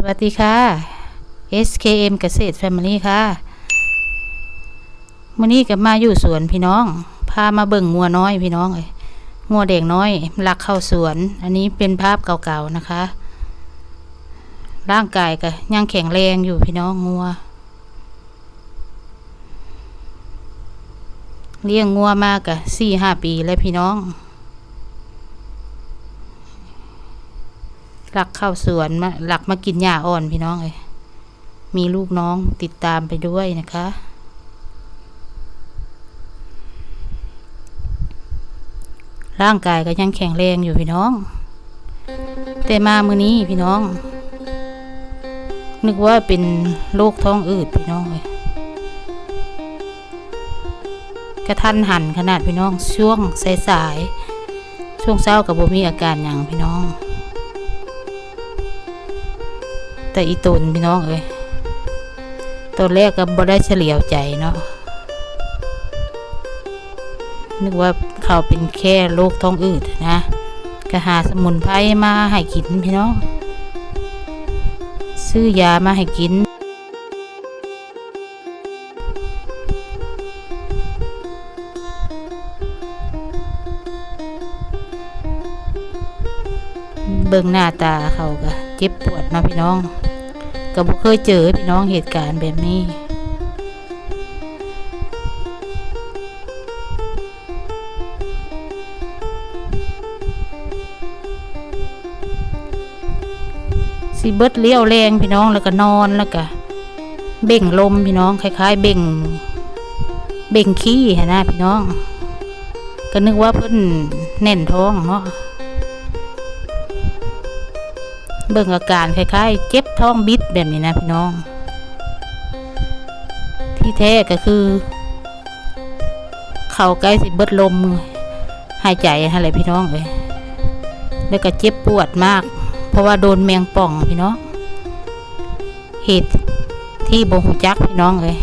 สวัสดีค่ะ SKM เกษตร Family ค่ะมื่อนี้ก็มาอยู่สวนพี่น้อง พามาเบิ่งงัวน้อยพี่น้องเอยงัวเด็กน้อยลักเข้าสวน อันนี้เป็นภาพเก่าๆนะคะ ร่างกายก็ยังแข็งแรงอยู่พี่น้องงัว เลี้ยงงัวมากะสี่ห้าปีแล้วพี่น้อง หลักเข้าสวนมาหลักมากินหญ้าอ่อนพี่น้องเอ้ยมีลูกน้องติดตามไปด้วยนะคะ ร่างกายก็ยังแข็งแรงอยู่พี่น้อง แต่มามือนี้พี่น้อง นึกว่าเป็นโรคท้องอืดพี่น้องเลยกระทันหันขนาดพี่น้องช่วงสายๆช่วงเช้ากับบ่มีอาการอย่างพี่น้อง แต่อีตุนพี่น้องเอ้ยตอนแรกก็บ่ได้เฉลียวใจเนาะนึกว่าเขาเป็นแค่โรคท้องอืดนะก็หาสมุนไพรมาให้กินพี่น้องซื้อยามาให้กิน เบิ่งหน้าตาเขาก็ เจ็บปวดเนาะพี่น้องก็บ่เคยเจอพี่น้องเหตุการณ์แบบนี้สิเบิดเลี้ยวแรงพี่น้องแล้วก็นอนแล้วก็เบ่งลมพี่น้องคล้าย ๆ เบ่ง เบ่งขี้หั้นนะพี่น้อง ก็นึกว่าเพิ่นแน่นท้องเนาะ เบิ่งอาการคล้ายๆ เจ็บท้องบิดแบบนี้นะพี่น้อง ที่แท้ก็คือ เข่าใกล้สิเบิดลมหายใจอะไรพี่น้องเอ้ยแล้วก็เจ็บปวดมาก เพราะว่าโดนแมงป่องพี่น้องเหตุที่บ่หูจักพี่น้องเอ้ย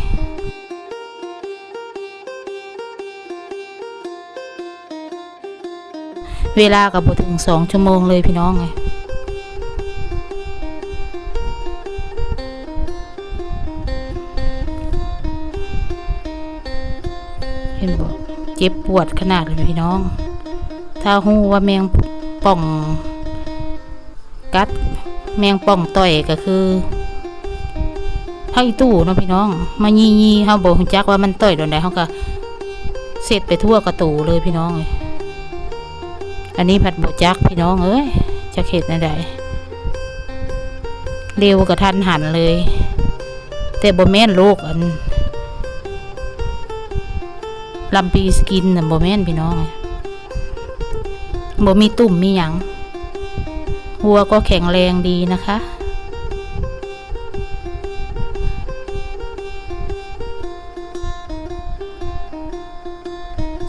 เวลากับบถึงสองชั่วโมงเลยพี่น้องเอ้ ห็นบอกเจ็บปวดขนาดเลยพี่น้อง ถ้าหูว่าแมงป่อง กัด แมงป่องต่อยก็คือไผ่ตู้เนาะพี่น้อง มายียีๆเขาบอกหุ่จักว่ามันต่อยโดนใดเขาก็เสร็จไปทั่วกระตูเลยพี่น้องเลยอันนี้ผัดบจักพี่น้องเอ้ยจะเข็ดในใดเร็วกระทันหันเลย แต่บ่แม่นโรคอัน ลำปีสกินน่ะบ่แม่นพี่น้องบ่มีตุ่มมีหยังวัวก็แข็งแรงดีนะคะ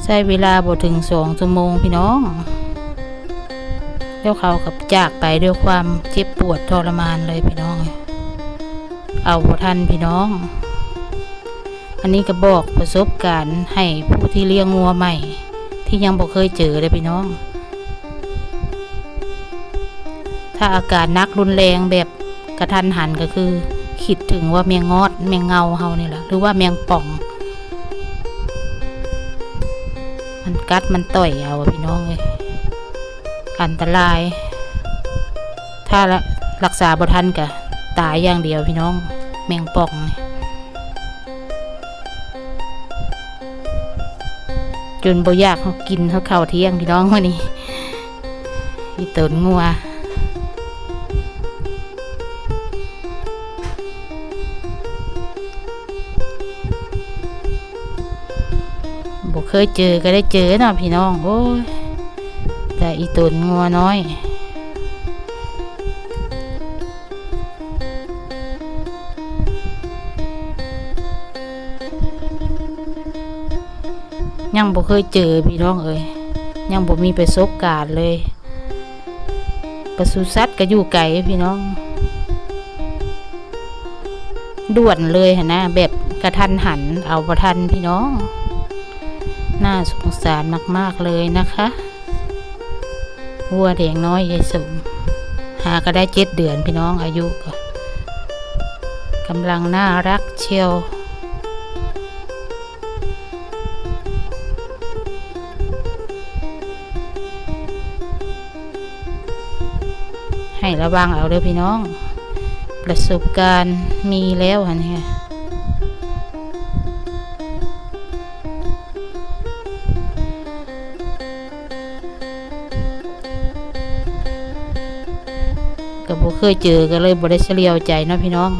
ใช้เวลาบ่ถึงสองชั่วโมงพี่น้องแล้วเขากับจากไปด้วยความเจ็บปวดทรมานเลยพี่น้อง เอาบ่ทันพี่น้อง อันนี้ก็บอกประสบการณ์ให้ผู้ที่เลี้ยงงัวใหม่ ที่ยังบอกเคยเจอเลยพี่น้อง ถ้าอาการนักรุนแรงแบบกระทันหันก็คือคิดถึงว่าแมงงอดแมงเงาเฮานี่แหละหรือว่าแมงป่อง มันกัดมันต่อยเอาพี่น้องเลยอันตราย ถ้ารักษาบ่ทันก็ตายอย่างเดียวพี่น้องแมงป่องนี่ จนบ่อยากเขากินเขาเข่าเที่ยงพี่น้องวันนี้อีตนงัวบ่เคยเจอก็ได้เจอเนาะพี่น้องโอ้ยแต่อีตุนงัวน้อย ยังบ่เคยเจอพี่น้องเอ้ยยังบ่มีประสบการณ์เลยปศุสัตว์ก็อยู่ไกลพี่น้อง ด่วนเลยหนนะแบบกระทันหันเอาประทันพี่น้อง น่าสงสารมาก ๆ เลยนะคะวัวแดงน้อยยายสมหาก็ได้เจ็ดเดือนพี่น้องอายุก็กำลังน่ารักเชียว ให้ระวังเอาเด้อพี่น้อง ประสบการณ์มีแล้วฮะเนี่ยก็บ่เคยเจอก็เลยบ่ได้เฉลียวใจเนาะพี่น้อง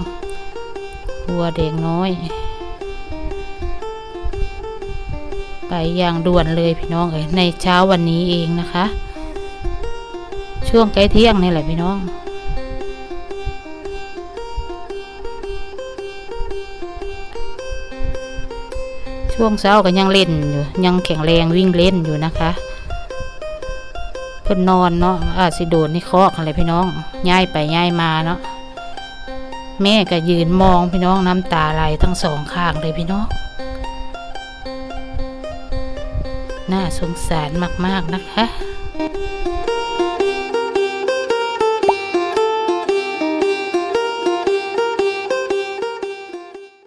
วัวเด็กน้อย ไปอย่างด่วนเลยพี่น้องเอ้ยในเช้าวันนี้เองนะคะ ช่วงใกล้เที่ยงนี่แหละพี่น้อง ช่วงเช้าก็ยังเล่นอยู่ ยังแข็งแรงวิ่งเล่นอยู่นะคะ เพิ่อนนอนเนาะอาจสิโดนนี่เคาะอะไรพี่น้องย้ายไปย้ายมาเนาะแม่ก็ยืนมองพี่น้องน้ำตาไหลทั้งสองข้างเลยพี่น้องน่าสงสารมาก ๆ นะคะ